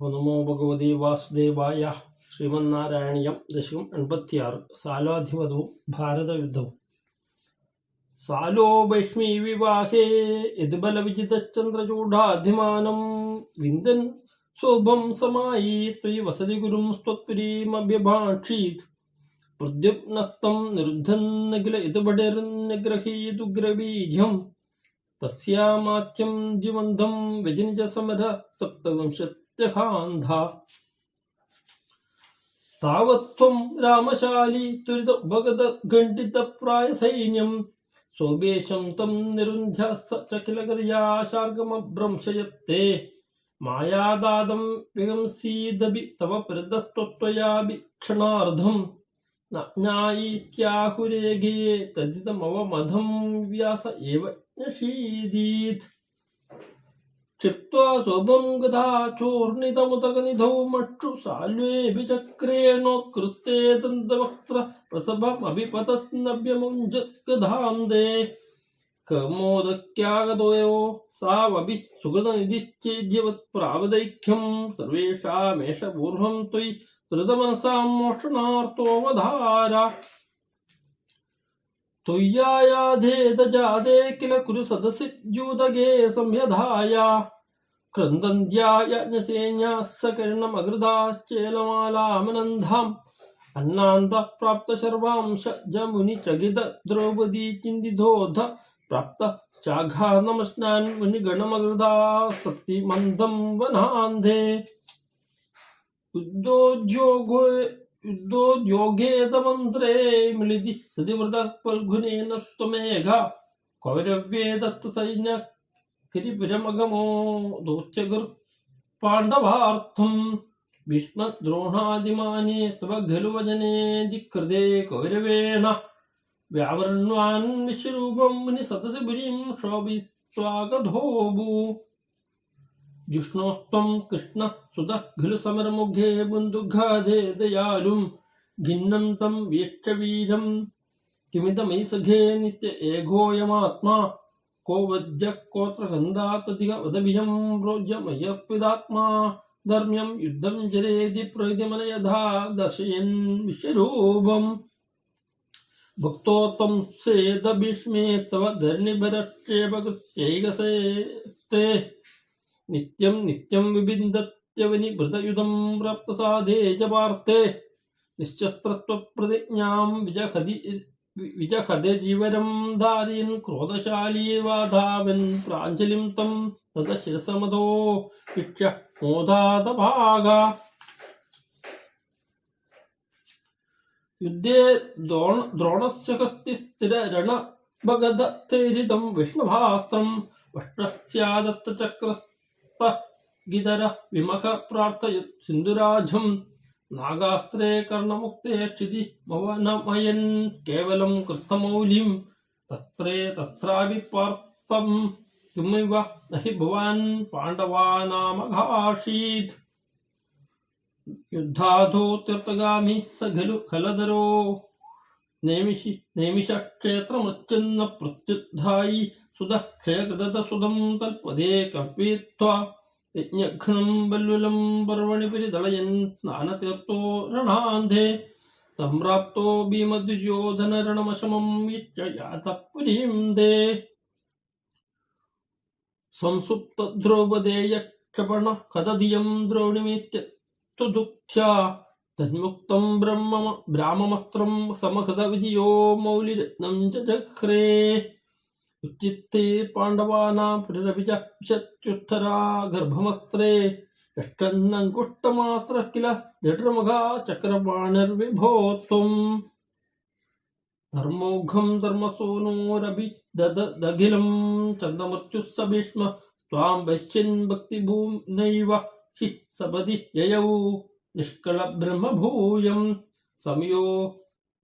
നമോ ഭഗവതി വാസുദേവായ ശ്രീമന്നാരായണീയം ദശകം എൺപത്തിയാറ്. സാലോധിപതവും ഭാരതയുദ്ധവും. സാലോ വൈഷ്ണീ വിവാഹേ യദുബലവിജിതചന്ദ്രചൂഢാധിമാനം വിന്ദൻ ശോഭം സമായി ത്വയി വസതി ഗുരും സ്വത്പുരീമഭ്യഭാക്ഷീത് പ്രദ്യുപ്നസ്തം നിരുദ്ധന്നഖില യദുബടിർനിഗ്രഹീതുഗ്രബീജം തസ്യാമാത്യം ദ്യുമന്ധം വ്യജനിജ സമര പ്രത്യഹാന്ധ താവത്വം രാമശാലി ത്വരിത ഉപഗത ഖണ്ഡിതപ്രായ സൈന്യം. സ്വദേശം തം നിരുന്ധ്യ ചകിലഗതയാ ശാർഗമഭ്രംശയത്തെ മായാദാതം വിഹംസീദപി തവ പ്രദസ്ത്വയാഭി ക്ഷണാർദ്ധം നജ്ഞായിത്യാഹുരേഖയെ തദിതമവമധം വ്യാസ ഏവ നഷീദീത് क्षिप्त्वा शोभं गधा चूर्णितमुदकनिधौ मक्षु साल्वेऽपि चक्रेणोत्कृत्ते दन्तवक्त्र प्रसभमभिपतस्नव्यमुञ्जत्गधान्ते कमोदक्यागतोयो सावपि सुकृतनिधिश्चेद्यवत्प्रावदैख्यं सर्वेषामेष पूर्वं त्वयि त्वय्यायाधेदजादे किल कुरु सदसि संयधाय। क्रन्दन्द्यायज्ञसेन्यासकर्णमगृधाश्चेलमालामनन्धाम् अन्नान्तः प्राप्तशर्वांशजमुनिचगिद द्रौपदी चिन्दिधोध प्राप्तः चाघानमस्नान् मुनिगणमगृधा सत्यमन्दम् वनान्धे युद्धोद्योगो युद्धोद्योगेतमन्त्रे मिलिति सतिव्रतः फल्गुनेन त्वमेघ कौरव्ये दत्तसैन्य സൈന്യ കരിപുരമഗമോ ദോത്യഗർ പാണ്ഡവാർത്ഥം ഭീഷ്മദ്രോണാദിമാനേ തവ ഖലു വചനേ ധികൃതേ കൗരവേണ വ്യാവൃണ്വാൻ വിശ്വരൂപം മുനി സദസി പുരീം ശോഭിത്വാഗധോഭൂ ജിഷ്ണോസ്ത്വം കൃഷ്ണ സുത ഖലു സമരമുഖേ ബന്ധുഘാധേ ദയാലും ഖിന്നം തം വീക്ഷവീരം കിമിതമൈ സഖേ നിത്യ ഏകോയമാത്മാ को वज्जकोत्रगन्धातधिगवदभिजं रोज्यमयपिदात्मा धर्म्यं युद्धं जरेदि दर्शयन् विश्वरूपम्। सेदभीष्मे तव नित्यं नित्यं प्राप्तसाधे च पार्थे। निश्चस्त्रत्वप्रतिज्ञां പ്രാപ്തസാധേ ച പാർത്തേ നിശ്ചസ്ത്രത്വപ്രതിജ്ഞാം വിജഹതി വിജഹതെ ജീവരം ധാരയൻ ക്രോധശാലീ വാധാവൻ പ്രാഞ്ജലിം തം തത ശിരസമതോ ഭിക്ഷ്യ മോദാതഭാഗ. യുദ്ധേ ദ്രോണ ദ്രോണസ്യ ഹസ്തി സ്ഥിരരണ ഭഗതൈരിതം വിഷ്ണുഭാസ്ത്രം വഷ്ടസ്യാദത്തചക്രസ്ത ഗിതര വിമഖ പ്രാർത്ഥയ സിന്ധുരാജം നാഗാസ്ത്രേ കർണമുക്തേ ക്ഷിതി മവനമയൻ കേവലം കൃത്തമൗലിം തത്രേ തത്രാപി പാർത്ഥം കിമിവ നഹി ഭവാൻ പാണ്ഡവാനാമഘാഷീത്. യുദ്ധാധോ തീർത്ഥഗാമി സ ഖലു ഫലധരോ നൈമിഷി ക്ഷേത്രമൃച്ഛന്ന പ്രത്യുദ്ധായി. സുത ക്ഷയകൃതസുതം തൽപദേ കൽപ്പയിത്വാ యజ్ఞఘ్నం బల్లులం పర్వణి పిరిదళయన్ స్నానతీర్థో రణాంధే సంప్రాప్తో భీమద్విజోధన రణమశమం ఇచ్చయాతపురీందే సంసుప్త ధ్రువదేయ క్షపణ కదదియం ద్రోణిమిత్యత్తు దుఃఖ్యా తన్ముక్తం బ్రహ్మ బ్రాహ్మమస్త్రం సమహృద విజయో మౌలిరత్నం జఘ్రే. चित्ते पाण्डवानां प्रिरभिजप्स्युत्थरा गर्भमस्त्रे यष्टन्नङ्गुष्टमात्रः किल जड्रमघा चक्रपाणिर्विभो त्वम् धर्मौघम् धर्मसूनोरभिदघिलम् चन्द्रमृत्युः स भीष्म त्वाम् वैश्चिन्भक्तिभूम्नैव हि सबदि ययौ, निष्कलब्रह्मभूयम्। समयो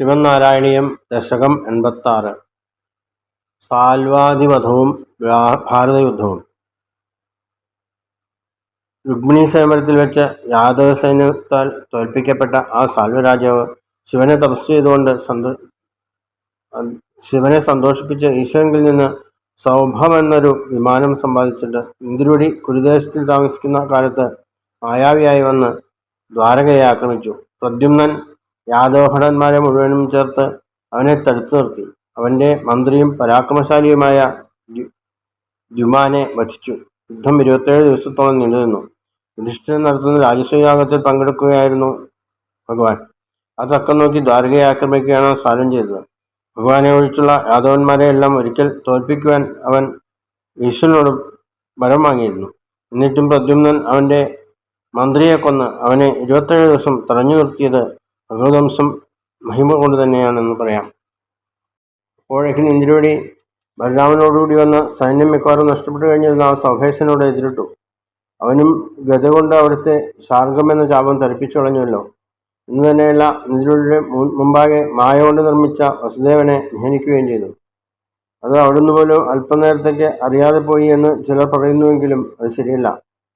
ശിവനാരായണീയം ദശകം എൺപത്താറ്. സാൽവാദിവധവും ഭാരതയുദ്ധവും. രുക്മിണി സ്വയംവരത്തിൽ വെച്ച് യാദവ സൈന്യത്താൽ തോൽപ്പിക്കപ്പെട്ട ആ സാൽവരാജാവ് ശിവനെ തപസ് ചെയ്തുകൊണ്ട് സന്തോ ശിവനെ സന്തോഷിപ്പിച്ച് ഈശ്വരങ്കിൽ നിന്ന് സൗഭം എന്നൊരു വിമാനം സമ്പാദിച്ചിട്ട് ഇന്ദ്രുടി കുരുദേശത്തിൽ താമസിക്കുന്ന കാലത്ത് മായാവിയായി വന്ന് ദ്വാരകയെ ആക്രമിച്ചു. പ്രദ്യുമ്നൻ യാദവഭടന്മാരെ മുഴുവനും ചേർത്ത് അവനെ തടുത്തു നിർത്തി. അവന്റെ മന്ത്രിയും പരാക്രമശാലിയുമായ ദ്യു- ദ്യുമാനെ വധിച്ചു. യുദ്ധം ഇരുപത്തേഴ് ദിവസത്തോളം നീണ്ടുനിന്നു യുധിഷ്ഠിരൻ നടത്തുന്ന രാജസ്വയാഗത്തിൽ പങ്കെടുക്കുകയായിരുന്നു ഭഗവാൻ. അതൊക്കെ നോക്കി ദ്വാരകയെ ആക്രമിക്കുകയാണ് സാരം ചെയ്തത്. ഭഗവാനെ ഒഴിച്ചുള്ള യാദവന്മാരെ എല്ലാം ഒരിക്കൽ തോൽപ്പിക്കുവാൻ അവൻ ഈശ്വരനോട് വരം വാങ്ങിയിരുന്നു. എന്നിട്ടും പ്രദ്യുമ്നൻ അവന്റെ മന്ത്രിയെ കൊന്ന് അവനെ ഇരുപത്തേഴ് ദിവസം തടഞ്ഞു നിർത്തിയത് ഭഗവതംശം മഹിമ കൊണ്ട് തന്നെയാണെന്ന് പറയാം. അപ്പോഴേക്കും ഇന്ദ്രിയോടി ബലരാമനോടുകൂടി വന്ന സൈന്യം മിക്കവാറും നഷ്ടപ്പെട്ടു കഴിഞ്ഞിരുന്ന ആ സൗഭേശനോട് എതിരിട്ടു. അവനും ഗത കൊണ്ട് അവിടുത്തെ ശാർഗം എന്ന ചാപം തെറിപ്പിച്ചു കളഞ്ഞുവല്ലോ. ഇന്ന് തന്നെയുള്ള ഇന്ദ്രിയുടെ മുമ്പാകെ മായ കൊണ്ട് നിർമ്മിച്ച വസുദേവനെ നിഹനിക്കുകയും ചെയ്തു. അത് അവിടുന്ന് പോലും അല്പനേരത്തേക്ക് അറിയാതെ പോയി എന്ന് ചിലർ പറയുന്നുവെങ്കിലും അത് ശരിയല്ല.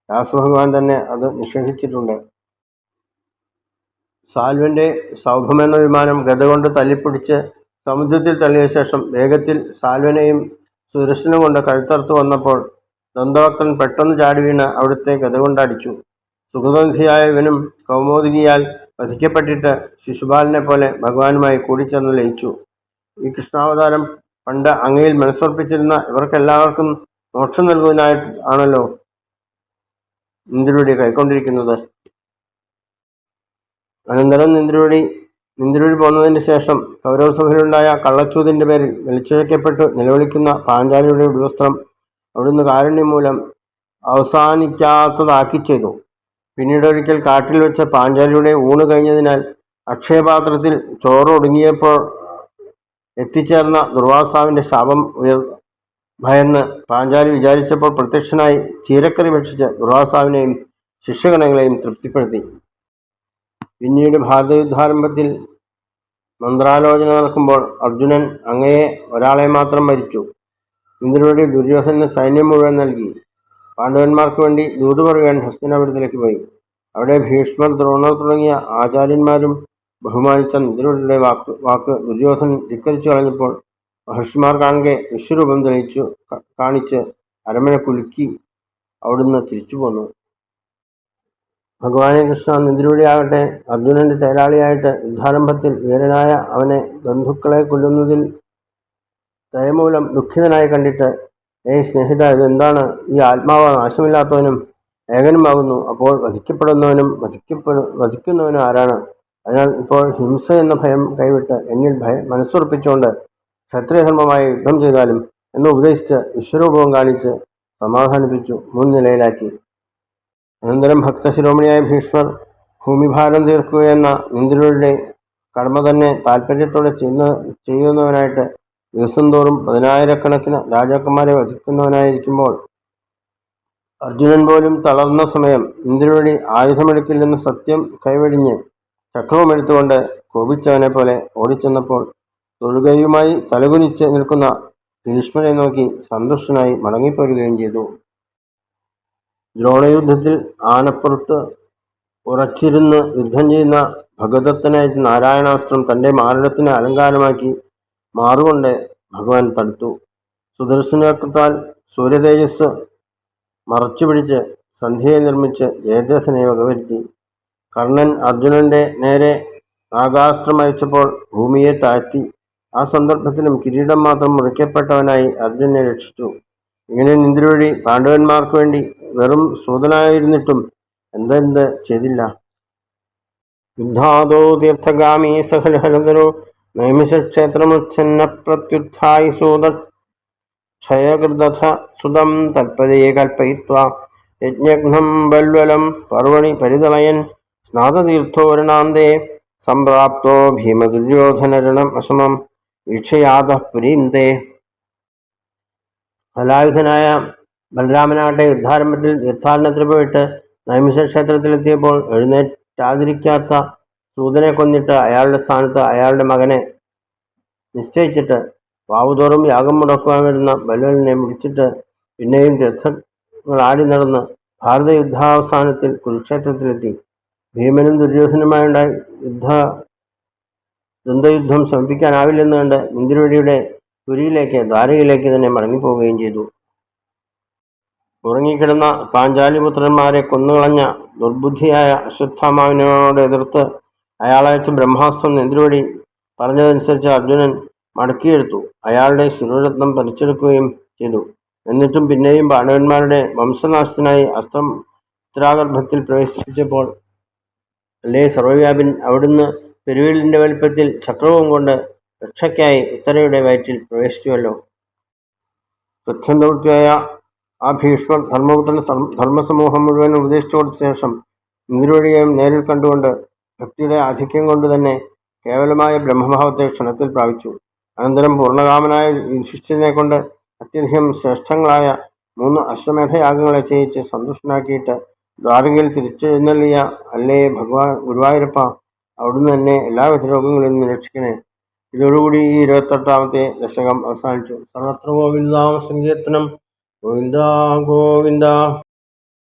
വ്യാസഭഗവാൻ തന്നെ അത് നിഷേധിച്ചിട്ടുണ്ട്. സാൽവന്റെ സൗഭമെന്ന വിമാനം ഗത കൊണ്ട് തല്ലിപ്പിടിച്ച് സമുദ്രത്തിൽ തള്ളിയ ശേഷം വേഗത്തിൽ സാൽവനെയും സുരക്ഷനും കൊണ്ട് കഴുത്തറുത്ത് വന്നപ്പോൾ ദന്തഭക്തൻ പെട്ടെന്ന് ചാടി വീണ് അവിടുത്തെ ഗത കൊണ്ടടിച്ചു സുഗതനിധിയായ ഇവനും കൗമോദികിയാൽ വധിക്കപ്പെട്ടിട്ട് ശിശുപാലനെ പോലെ ഭഗവാനുമായി കൂടിച്ചേർന്ന് ലയിച്ചു. ഈ കൃഷ്ണാവതാരം പണ്ട് അങ്ങയിൽ മനസ്സുറപ്പിച്ചിരുന്ന ഇവർക്കെല്ലാവർക്കും മോക്ഷം നൽകുന്നതിനായിട്ട് ആണല്ലോ ഇന്ദ്രയുടെ കൈക്കൊണ്ടിരിക്കുന്നത്. അനന്തരം നിന്ദ്രയോടി നിന്ദ്രയോടി പോന്നതിന് ശേഷം കൗരവസഭയിലുണ്ടായ കള്ളച്ചൂതിന്റെ പേരിൽ വലിച്ചിഴക്കപ്പെട്ട് നിലവിളിക്കുന്ന പാഞ്ചാലിയുടെ ഉദ്യോഗസ്ഥം അവിടുന്ന് കാരുണ്യം മൂലം അവസാനിക്കാത്തതാക്കി ചെയ്തു. പിന്നീട് ഒരിക്കൽ കാട്ടിൽ വെച്ച പാഞ്ചാലിയുടെ ഊണ് കഴിഞ്ഞതിനാൽ അക്ഷയപാത്രത്തിൽ ചോറ് ഒടുങ്ങിയപ്പോൾ എത്തിച്ചേർന്ന ദുർവാസാവിന്റെ ശാപം ഉയർ ഭയന്ന് പാഞ്ചാലി വിചാരിച്ചപ്പോൾ പ്രത്യക്ഷനായി ചീരക്കറി ഭക്ഷിച്ച് ദുർവാസാവിനെയും ശിഷ്യഗണങ്ങളെയും തൃപ്തിപ്പെടുത്തി. പിന്നീട് ഭാരതയുദ്ധാരംഭത്തിൽ മന്ത്രാലോചന നടക്കുമ്പോൾ അർജുനൻ അങ്ങയെ ഒരാളെ മാത്രം മരിച്ചു ഇന്ദ്രയുടെ ദുര്യോധന സൈന്യം മുഴുവൻ നൽകി. പാണ്ഡവന്മാർക്ക് വേണ്ടി ദൂത് പറയാൻ ഹസ്തനാപുരത്തിലേക്ക് പോയി. അവിടെ ഭീഷ്മർ ദ്രോണർ തുടങ്ങിയ ആചാര്യന്മാരും ബഹുമാനിച്ച ഇന്ദ്രയുടെ വാക്ക് വാക്ക് ദുര്യോധനൻ ധിക്കരിച്ചു കളഞ്ഞപ്പോൾ മഹർഷിമാർ കാണുകെ വിശ്വരൂപം തെളിയിച്ചു കാണിച്ച് അരമന കുലുക്കി അവിടുന്ന് തിരിച്ചു പോന്നു. ഭഗവാനെ കൃഷ്ണ നിന്ദ്രയുടെ ആകട്ടെ അർജുനന്റെ തേരാളിയായിട്ട് യുദ്ധാരംഭത്തിൽ വീരനായ അവനെ ബന്ധുക്കളെ കൊല്ലുന്നതിൽ ദയമൂലം ദുഃഖിതനായി കണ്ടിട്ട് ഏ സ്നേഹിത ഇതെന്താണ്? ഈ ആത്മാവ് നാശമില്ലാത്തവനും ഏകനുമാകുന്നു. അപ്പോൾ വധിക്കപ്പെടുന്നവനും വധിക്കപ്പെടു വധിക്കുന്നവനും ആരാണ്? അതിനാൽ ഇപ്പോൾ ഹിംസ എന്ന ഭയം കൈവിട്ട് എന്നിൽ ഭയം മനസ്സുറപ്പിച്ചുകൊണ്ട് ക്ഷത്രിയധർമ്മമായി യുദ്ധം ചെയ്താലും എന്ന് ഉപദേശിച്ച് വിശ്വരൂപവും കാണിച്ച് സമാധാനിപ്പിച്ചു മുൻ നിലയിലാക്കി അനന്തരം ഭക്തശിരോമണിയായ ഭീഷ്മർ ഭൂമിഭാരം തീർക്കുകയെന്ന ഇന്ദ്രരുടെ കടമ തന്നെ താല്പര്യത്തോടെ ചെയ്യുന്ന ചെയ്യുന്നവനായിട്ട് ദിവസം തോറും പതിനായിരക്കണക്കിന് രാജാക്കന്മാരെ വധിക്കുന്നവനായിരിക്കുമ്പോൾ അർജുനൻ പോലും തളർന്ന സമയം ഇന്ദ്രവഴി ആയുധമെടുക്കില്ലെന്ന് സത്യം കൈവെടിഞ്ഞ് ചക്രവുമെടുത്തുകൊണ്ട് കോപിച്ചവനെ പോലെ ഓടിച്ചെന്നപ്പോൾ തൊഴുകയുമായി തലകുനിച്ച് നിൽക്കുന്ന ഭീഷ്മരെ നോക്കി സന്തുഷ്ടനായി മടങ്ങിപ്പോരുകയും ചെയ്തു. ദ്രോണയുദ്ധത്തിൽ ആനപ്പുറത്ത് ഉറച്ചിരുന്ന് യുദ്ധം ചെയ്യുന്ന ഭഗദത്തനായിട്ട് നാരായണാസ്ത്രം തന്റെ മാരണത്തിന് അലങ്കാരമാക്കി മാറുകൊണ്ട് ഭഗവാൻ തടുത്തു. സുദർശനത്താൽ സൂര്യതേജസ് മറച്ചുപിടിച്ച് സന്ധ്യയെ നിർമ്മിച്ച് ജയദേശനെ വകവരുത്തി. കർണൻ അർജുനന്റെ നേരെ നാഗാസ്ത്രം അയച്ചപ്പോൾ ഭൂമിയെ താഴ്ത്തി. ആ സന്ദർഭത്തിലും കിരീടം മാത്രം മുറിക്കപ്പെട്ടവനായി അർജുനെ രക്ഷിച്ചു. ഇങ്ങനെ നിന്ദ്രവഴി പാണ്ഡവന്മാർക്ക് വേണ്ടി വെറും സൂതനായിരുന്നിട്ടും എന്തെന്ത് ചെയ്തില്ല. യുദ്ധാദോ തീർത്ഥഗാമി സഹലഹലതരോ നൈമിഷക്ഷേത്രമുച്ഛന്ന പ്രത്യുത്ഥായി സൂത ക്ഷയകൃതഥ സുതം തൽപദേ കൽപ്പയിത്വ. യജ്ഞഘ്നം ബൽവലം പർവണി പരിതളയൻ സ്നാതതീർത്ഥോരണാന്തേ സംപ്രാപ്തോ ഭീമദുര്യോധനരണം അസമം വീക്ഷയാത പുരീന്തേ ഹലായുധനായ ബലരാമനാകട്ടെ യുദ്ധാരംഭത്തിൽ തീർത്ഥാടനത്തിന് പോയിട്ട് നൈമിഷ ക്ഷേത്രത്തിലെത്തിയപ്പോൾ എഴുന്നേറ്റാതിരിക്കാത്ത സൂതനെ കൊന്നിട്ട് അയാളുടെ സ്ഥാനത്ത് അയാളുടെ മകനെ നിശ്ചയിച്ചിട്ട് വാവുതോറും യാഗം മുടക്കുവാൻ വരുന്ന ബലുവലിനെ മുടിച്ചിട്ട് പിന്നെയും തീർത്ഥങ്ങൾ ആടി നടന്ന് ഭാരത യുദ്ധാവസാനത്തിൽ കുരുക്ഷേത്രത്തിലെത്തി. ഭീമനും ദുര്യോധനുമായുണ്ടായ യുദ്ധ ദ്വന്ദ്വയുദ്ധം ശമിപ്പിക്കാനാവില്ലെന്ന് കണ്ട് ഇന്ദ്രവടിയുടെ പുരിയിലേക്ക് ദ്വാരകയിലേക്ക് തന്നെ മടങ്ങിപ്പോവുകയും ചെയ്തു. ഉറങ്ങിക്കിടന്ന പാഞ്ചാലിപുത്രന്മാരെ കൊന്നുകളഞ്ഞ ദുർബുദ്ധിയായ അശ്വത്ഥാമാവിനോട് എതിർത്ത് അയാളയച്ച ബ്രഹ്മാസ്ത്രം നെന്തിരുവടി പറഞ്ഞതനുസരിച്ച് അർജുനൻ മടക്കിയെടുത്തു. അയാളുടെ ശിരോരത്നം പറിച്ചെടുക്കുകയും ചെയ്തു. എന്നിട്ടും പിന്നെയും പാണ്ഡവന്മാരുടെ വംശനാശത്തിനായി അസ്ത്രം ഉത്തരാഗർഭത്തിൽ പ്രവേശിപ്പിച്ചപ്പോൾ അല്ലേ സർവവ്യാപിൻ അവിടുന്ന് പെരുവിലിന്റെ വലിപ്പത്തിൽ ചക്രവും കൊണ്ട് രക്ഷയ്ക്കായി ഉത്തരയുടെ വയറ്റിൽ പ്രവേശിച്ചുവല്ലോ. സ്വച്ഛന്തവൃത്തിയായ ആ ഭീഷ്മർ ധർമ്മപുത്രൻ ധർമ്മസമൂഹം മുഴുവൻ ഉപദേശിച്ചു കൊടുത്ത ശേഷം ഇന്ദ്രവഴിയെയും നേരിൽ കണ്ടുകൊണ്ട് ഭക്തിയുടെ ആധിക്യം കൊണ്ട് തന്നെ കേവലമായ ബ്രഹ്മഭാവത്തെ ക്ഷണത്തിൽ പ്രാപിച്ചു. അനന്തരം പൂർണകാമനായ യുധിഷ്ഠിരനെ കൊണ്ട് അത്യധികം ശ്രേഷ്ഠങ്ങളായ മൂന്ന് അശ്വമേധയാഗങ്ങളെ ചെയ്യിച്ച് സന്തുഷ്ടനാക്കിയിട്ട് ദ്വാരകയിൽ തിരിച്ചെഴുന്നള്ളിയ അല്ലേ ഭഗവാൻ ഗുരുവായൂരപ്പ അവിടുന്ന് തന്നെ എല്ലാവിധ രോഗങ്ങളിൽ നിന്ന് രക്ഷിക്കണേ. ഇതോടുകൂടി ഈ ഇരുപത്തെട്ടാമത്തെ ദശകം അവസാനിച്ചു. സർവത്ര ഗോവിന്ദ സങ്കീർത്തനം. ഗോവിന്ദ ഗോവിന്ദ.